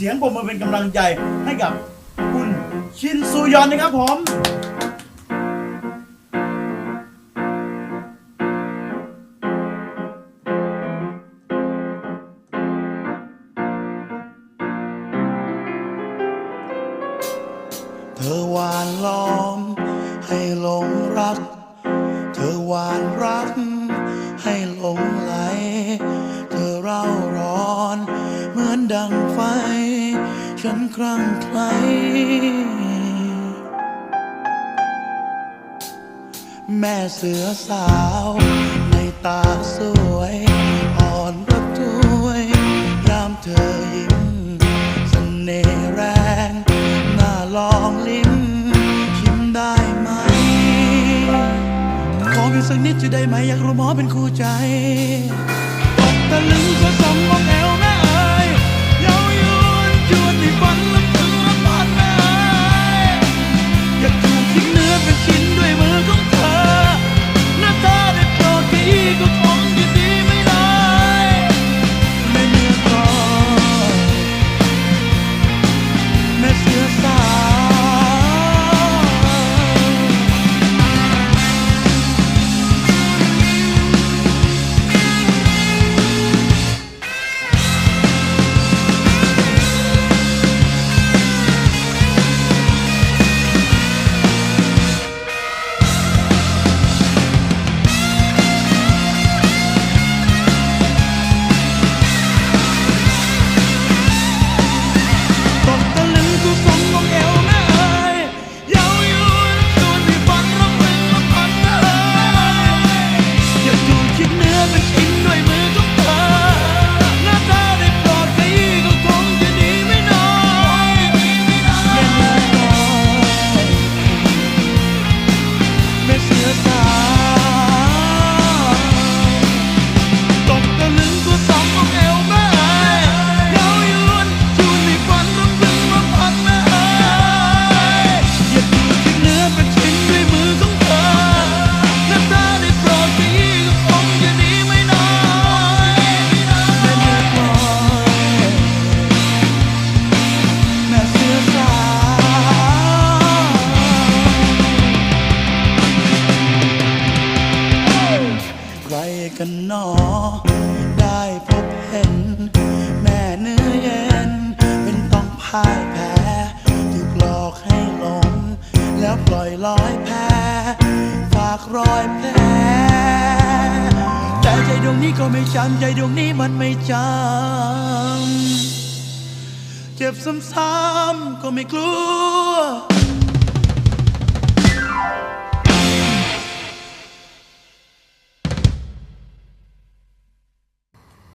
สียงปรบมือเป็นกำลังใจให้กับคุณชินซูยอนนะครับผม เธอหวานล้อมให้หลงรัก เธอหวานรักให้หลง ดังไฟ ฉันครั่งไคล้แม่เสือสาว ในตาสวย อ่อนระทวยยามเธอยิ้มเสน่ห์แรงน่าลองลิ้มชิมได้ไหม ขอเพียงสักนิดจะได้ไหม อยากรู้หมอเป็นคู่ใจตกตะลึงก็สมมองแอว ชิ้น กันหนอ ได้พบเห็น แม่เนื้อเย็น เป็นต้องพ่ายแพ้ถูกหลอกให้หลง แล้วปล่อยลอยแพ้ฝากรอยแผลแต่ใจดวงนี้ก็ไม่จำใจดวงนี้มันไม่จำเจ็บซ้ำๆก็ไม่กลัว